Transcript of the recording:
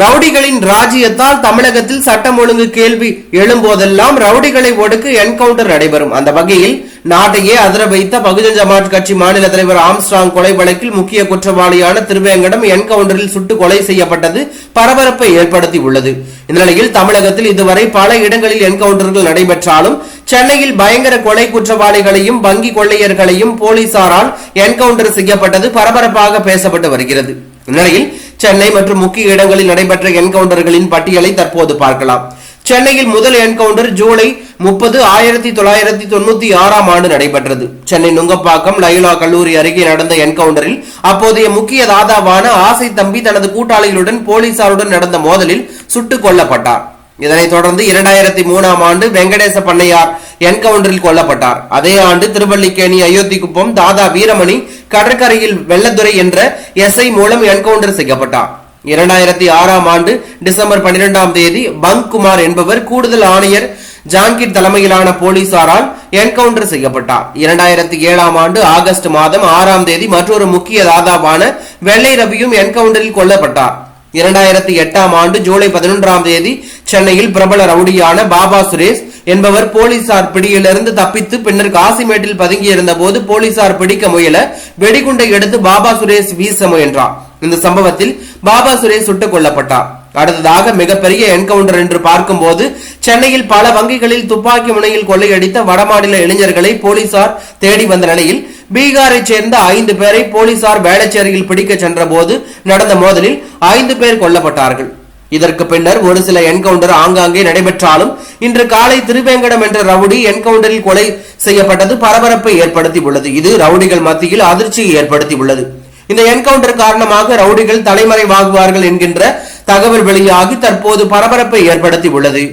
ரவுடிகளின் ராஜ்யத்தால் தமிழகத்தில் சட்டம் ஒழுங்கு கேள்வி எழும்போதெல்லாம் ரவுடிகளை ஒடுக்கு என்கவுண்டர் நடைபெறும். அந்த வகையில் நாட்டையே அதிர வைத்த பகுஜன் சமாஜ் கட்சி மாநில தலைவர் ஆம்ஸ்ட்ராங் கொலை வழக்கில் முக்கிய குற்றவாளியான திருவேங்கடம் என்கவுண்டரில் சுட்டு கொலை செய்யப்பட்டது பரபரப்பை ஏற்படுத்தி உள்ளது இந்த நிலையில் தமிழகத்தில் இதுவரை பல இடங்களில் என்கவுண்டர்கள் நடைபெற்றாலும் சென்னையில் பயங்கர கொலை குற்றவாளிகளையும் வங்கி கொள்ளையர்களையும் போலீசாரால் என்கவுண்டர் செய்யப்பட்டது பரபரப்பாக பேசப்பட்டு வருகிறது. இந்நிலையில் சென்னை மற்றும் முக்கிய இடங்களில் நடைபெற்ற என்கவுண்டர்களின் பட்டியலை தற்போது பார்க்கலாம். சென்னையில் முதல் என்கவுண்டர் ஜூலை முப்பது ஆயிரத்தி தொள்ளாயிரத்தி தொண்ணூத்தி ஆறாம் ஆண்டு நடைபெற்றது. சென்னை நுங்கப்பாக்கம் லைலா கல்லூரி அருகே நடந்த என்கவுண்டரில் அப்போதைய முக்கிய தாதாவான ஆசை தம்பி தனது கூட்டாளிகளுடன் போலீசாருடன் நடந்த மோதலில் சுட்டுக் கொல்லப்பட்டார். இதனைத் தொடர்ந்து இரண்டாயிரத்தி மூணாம் ஆண்டு வெங்கடேச பண்ணையார் என்கவுண்டரில் கொல்லப்பட்டார். அதே ஆண்டு திருவல்லிக்கேணி அயோத்திக்குப்பம் தாதா வீரமணி கடற்கரையில் வெள்ளத்துறை என்ற எஸ்ஐ மூலம் என்கவுண்டர் செய்யப்பட்டார். இரண்டாயிரத்தி ஆறாம் ஆண்டு டிசம்பர் பன்னிரெண்டாம் தேதி பங்க் குமார் என்பவர் கூடுதல் ஆணையர் ஜான்கிர் தலைமையிலான போலீசாரால் என்கவுண்டர் செய்யப்பட்டார். இரண்டாயிரத்தி ஏழாம் ஆண்டு ஆகஸ்ட் மாதம் ஆறாம் தேதி மற்றொரு முக்கிய தாதாவான வெள்ளை ரவியும் என்கவுண்டரில் கொல்லப்பட்டார். இரண்டாயிரத்தி எட்டாம் ஆண்டு ஜூலை பதினொன்றாம் தேதி சென்னையில் பிரபல ரவுடியான பாபா சுரேஷ் என்பவர் போலீசார் பிடியிலிருந்து தப்பித்து பின்னர் காசிமேட்டில் பதுங்கியிருந்த போது போலீசார் பிடிக்க முயல வெடிகுண்டை எடுத்து பாபா சுரேஷ் வீச முயன்றார். இந்த சம்பவத்தில் பாபா சுரேஷ் சுட்டுக் கொல்லப்பட்டார். அடுத்ததாக மிகப்பெரிய என்கவுண்டர் என்று பார்க்கும்போது சென்னையில் பல வங்கிகளில் துப்பாக்கி முனையில் கொள்ளையடித்த வடமாநில இளைஞர்களை போலீசார் தேடி வந்த நிலையில் பீகாரை சேர்ந்த ஐந்து பேரை போலீசார் வேளச்சேரியில் பிடிக்க சென்றபோது நடந்த மோதலில் ஐந்து பேர் கொல்லப்பட்டார்கள். இதற்கு பின்னர் ஒரு சில என்கவுண்டர் ஆங்காங்கே நடைபெற்றாலும் இன்று காலை திருவேங்கடம் என்ற ரவுடி என்கவுண்டரில் கொலை செய்யப்பட்டது பரபரப்பை ஏற்படுத்தி உள்ளது இது ரவுடிகள் மத்தியில் அதிர்ச்சியை ஏற்படுத்தி உள்ளது இந்த என்கவுண்டர் காரணமாக ரவுடிகள் தலைமறைவாகுவார்கள் என்கின்ற தகவல் வெளியாகி தற்போது பரபரப்பை ஏற்படுத்தி உள்ளது